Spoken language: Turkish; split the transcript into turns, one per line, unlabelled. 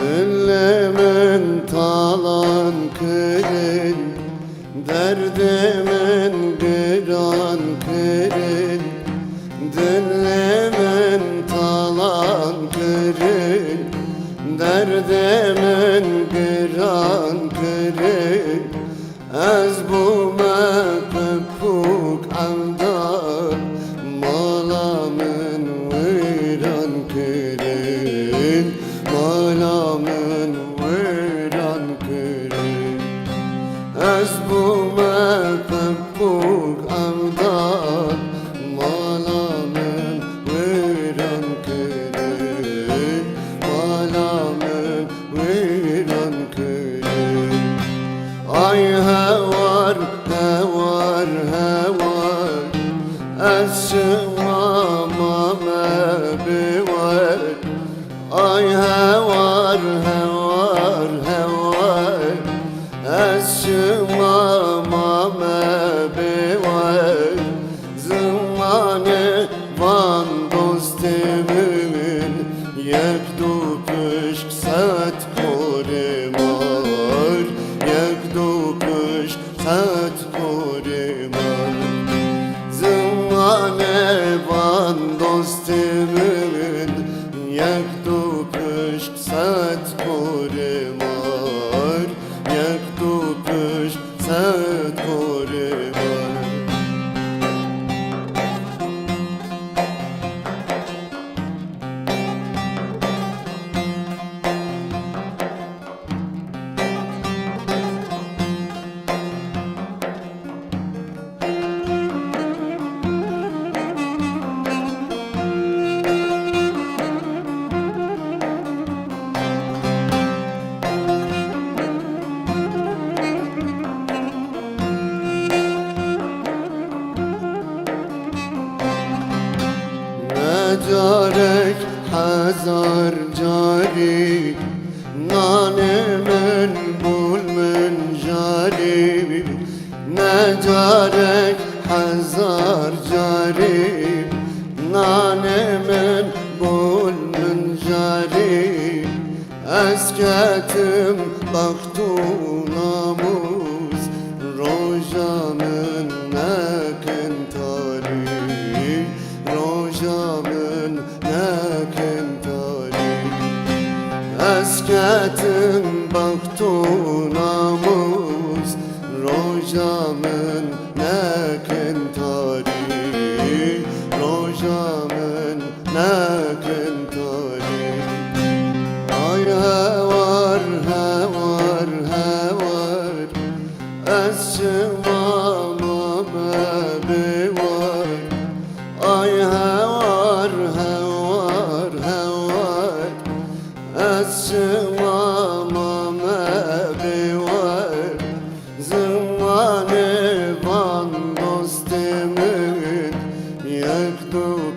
Güllemen talan kırın Derdemen kıran kırın. Dünlemen talan kırın Derdemen kıran kırın. Ez bu Як до пишк сад хоримар, як до пишк сад хоримар. Zımane van dostimin, як до пишк сад хоримар. نجارک هزار جاری نان من بول من جاری نجارک هزار جاری نان من بول من جاری اسکتم بختو ناموز Esketin baktı namuz Rojamın nekin tarihi Rojamın nekin tarihi Ay hevar hevar hevar Esmama do